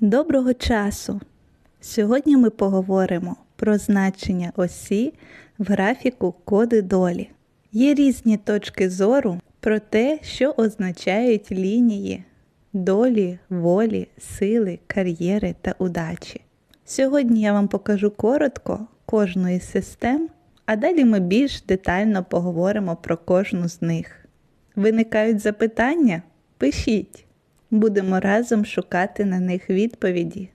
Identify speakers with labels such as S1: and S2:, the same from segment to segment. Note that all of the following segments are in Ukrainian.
S1: Доброго часу! Сьогодні ми поговоримо про значення осі в графіку коди долі. Є різні точки зору про те, що означають лінії долі, волі, сили, кар'єри та удачі. Сьогодні я вам покажу коротко кожну із систем, а далі ми більш детально поговоримо про кожну з них. Виникають запитання? Пишіть! Будемо разом шукати на них відповіді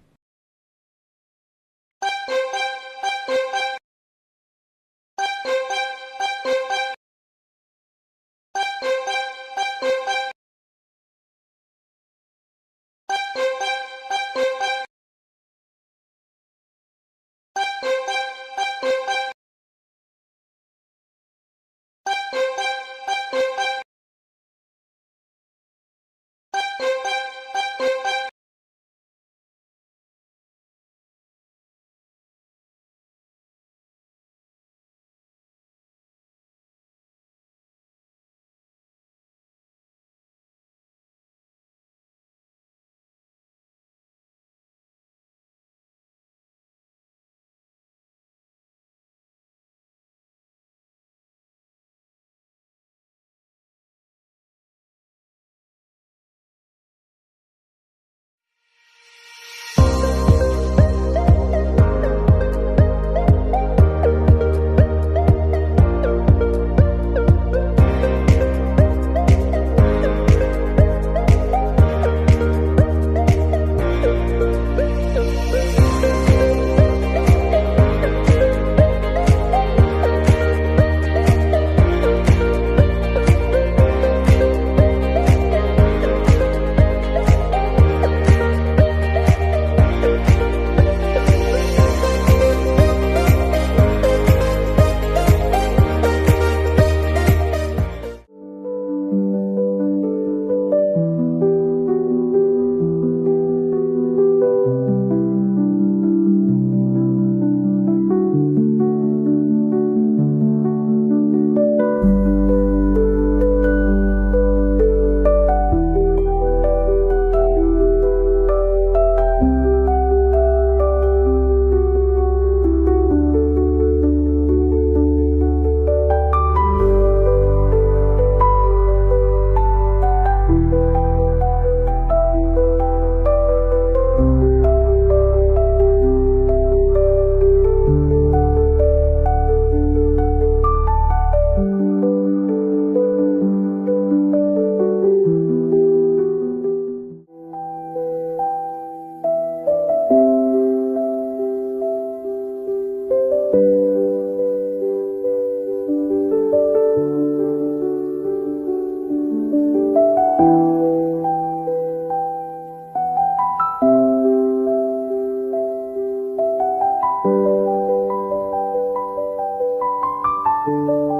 S1: thank you